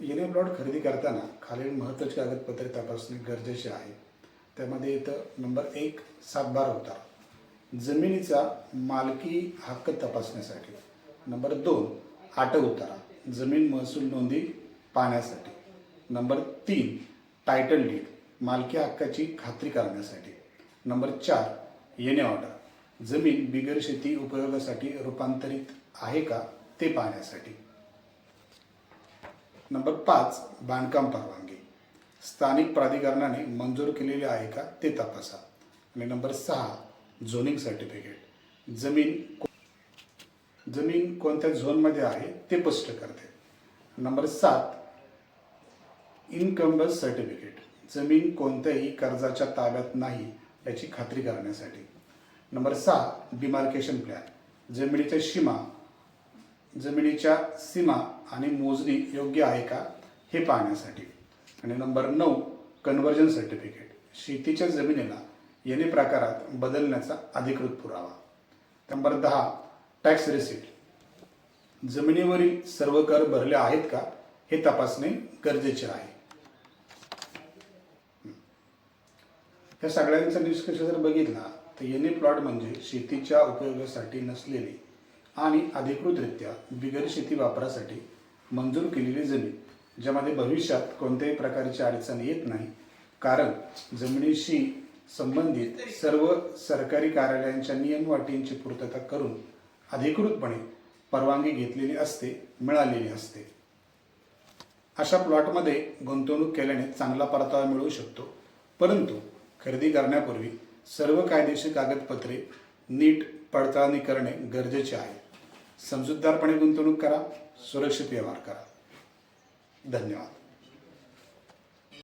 येणे प्लॉट खरेदी करताना खालील महत्त्वाची कागदपत्रे तपासणे गरजेचे आहे. त्यामध्ये येतं नंबर एक सातबारा उतारा जमिनीचा मालकी हक्क तपासण्यासाठी. नंबर दोन आटक उतारा. जमीन महसूल नोंदी पाहण्यासाठी. नंबर तीन टायटल डीड मालकी हक्काची खात्री करण्यासाठी. नंबर चार येणे ऑर्डर जमीन बिगर शेती उपयोगासाठी रूपांतरित आहे का ते पाहण्यासाठी. नंबर पाच बांधकाम परवानगी. स्थानिक प्राधिकरणाने मंजूर केलेली आहे का ते तपासा. आणि नंबर सहा झोनिंग सर्टिफिकेट जमीन को- जमीन कोणत्या झोनमध्ये आहे ते स्पष्ट करते. नंबर सात इनकम्बस सर्टिफिकेट जमीन कोणत्याही कर्जाच्या ताब्यात नाही याची खात्री करण्यासाठी. नंबर सहा डिमार्केशन प्लॅन जमिनीच्या सीमा जमिनीच्या सीमा आणि मोजणी योग्य आहे का हे पाहण्यासाठी. आणि नंबर नऊ कन्व्हर्जन सर्टिफिकेट शेतीच्या जमिनीला येणे प्रकारात बदलण्याचा अधिकृत पुरावा. नंबर दहा टॅक्स रिसिट जमिनीवरील सर्व कर भरले आहेत का हे तपासणे गरजेचे आहे. या सगळ्यांचा निष्कर्ष जर बघितला तर येणे प्लॉट म्हणजे शेतीच्या उपयोगासाठी नसलेली आणि अधिकृतरित्या बिगर शेती वापरासाठी मंजूर केलेली जमीन ज्यामध्ये भविष्यात कोणत्याही प्रकारची अडचण येत नाही. कारण जमिनीशी संबंधित सर्व सरकारी कार्यालयांच्या नियमवाटींची पूर्तता करून अधिकृतपणे परवानगी घेतलेली असते मिळालेली असते. अशा प्लॉटमध्ये गुंतवणूक केल्याने चांगला परतावा मिळू शकतो. परंतु खरेदी करण्यापूर्वी सर्व कायदेशीर कागदपत्रे नीट पडताळणी करणे गरजेचे आहे. समजूतदारपणे गुंतवणूक करा सुरक्षित व्यवहार करा. धन्यवाद.